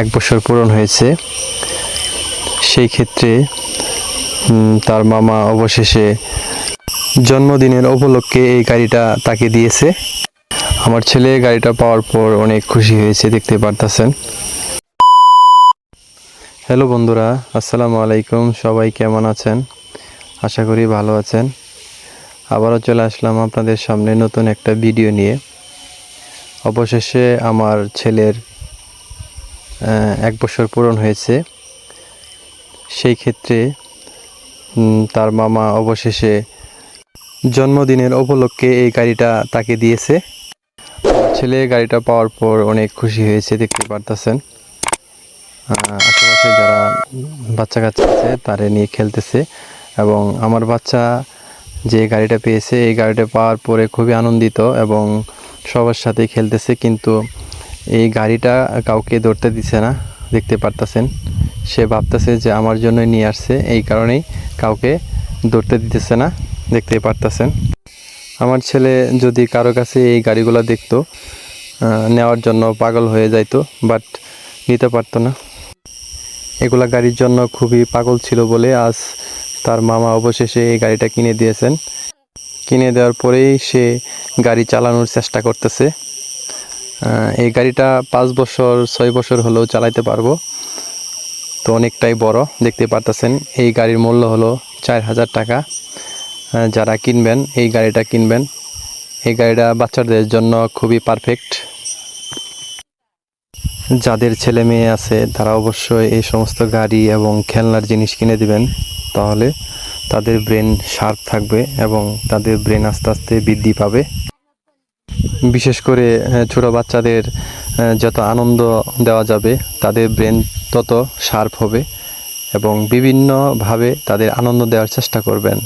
এক বছর পূরণ হয়েছে। সেই ক্ষেত্রে তার মামা অবশেষে জন্মদিনের উপলক্ষে এই গাড়িটা তাকে দিয়েছে। আমার ছেলে গাড়িটা পাওয়ার পর অনেক খুশি হয়েছে, দেখতে পারতেছেন। হ্যালো বন্ধুরা, আসসালামু আলাইকুম, সবাই কেমন আছেন? আশা করি ভালো আছেন। আবারও চলে আসলাম আপনাদের সামনে নতুন একটা ভিডিও নিয়ে। অবশেষে আমার ছেলের এক বছর পূরণ হয়েছে। সেই ক্ষেত্রে তার মামা অবশেষে জন্মদিনের উপলক্ষে এই গাড়িটা তাকে দিয়েছে। ছেলে গাড়িটা পাওয়ার পর অনেক খুশি হয়েছে দেখতে পারতেছেন। আশেপাশে যারা বাচ্চা কাচ্চা আছে, তারে নিয়ে খেলতেছে। এবং আমার বাচ্চা যে গাড়িটা পেয়েছে, এই গাড়িটা পাওয়ার পরে খুবই আনন্দিত এবং সবার সাথে খেলতেছে। কিন্তু এই গাড়িটা কাউকে ধরতে দিছে না, দেখতে পারতেছেন। সে ভাবতেছে যে আমার জন্যই নিয়ে আসছে, এই কারণেই কাউকে ধরতে দিতেছে না, দেখতে পারতেছেন। আমার ছেলে যদি কারও কাছে এই গাড়িগুলো দেখতো নেওয়ার জন্য পাগল হয়ে যাইতো, বাট নিতে পারতো না। এগুলা গাড়ির জন্য খুবই পাগল ছিল বলে আজ তার মামা অবশেষে এই গাড়িটা কিনে দিয়েছেন। কিনে দেওয়ার পরেই সে গাড়ি চালানোর চেষ্টা করতেছে। এই গাড়িটা পাঁচ বছর, ছয় বছর হলেও চালাইতে পারব। তো অনেকটাই বড়, দেখতে পারতেছেন। এই গাড়ির মূল্য হলো চার হাজার টাকা। যারা কিনবেন, এই গাড়িটা কিনবেন। এই গাড়িটা বাচ্চাদের জন্য খুবই পারফেক্ট যাদের ছেলে মেয়ে আছে, তারা অবশ্যই এই সমস্ত গাড়ি এবং খেলনার জিনিস কিনে দিবেন। তাহলে তাদের ব্রেন শার্প থাকবে এবং তাদের ব্রেন আস্তে আস্তে বৃদ্ধি পাবে। বিশেষ করে ছোট বাচ্চাদের যত আনন্দ দেওয়া যাবে, তাদের ব্রেন তত শার্প হবে এবং বিভিন্নভাবে তাদের আনন্দ দেওয়ার চেষ্টা করবেন।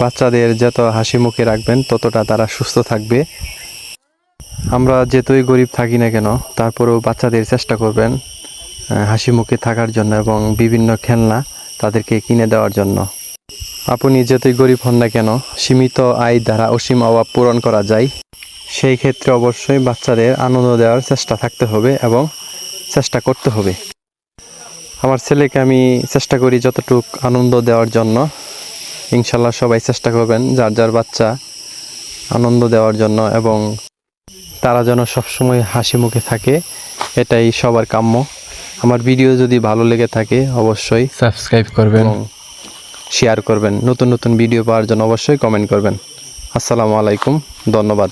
বাচ্চাদের যত হাসি মুখে রাখবেন, ততটা তারা সুস্থ থাকবে। আমরা যেতই গরিব থাকি না কেন, তারপরেও বাচ্চাদের চেষ্টা করবেন হাসি মুখে থাকার জন্য এবং বিভিন্ন খেলনা তাদেরকে কিনে দেওয়ার জন্য। আপনি যতই গরিব হন না কেন সীমিত আয় দ্বারা অসীম অভাব পূরণ করা যায়। সেই ক্ষেত্রে অবশ্যই বাচ্চাদের আনন্দ দেওয়ার চেষ্টা থাকতে হবে এবং চেষ্টা করতে হবে। আমার ছেলেকে আমি চেষ্টা করি যতটুক আনন্দ দেওয়ার জন্য। ইনশাল্লাহ সবাই চেষ্টা করবেন যার যার বাচ্চা আনন্দ দেওয়ার জন্য এবং তারা যেন সবসময় হাসি মুখে থাকে এটাই সবার কাম্য। আমার ভিডিও যদি ভালো লেগে থাকে অবশ্যই সাবস্ক্রাইব করবেন। শেয়ার করবেন। নতুন নতুন ভিডিও পাওয়ার জন্য অবশ্যই কমেন্ট করবেন। আসসালামু আলাইকুম ধন্যবাদ।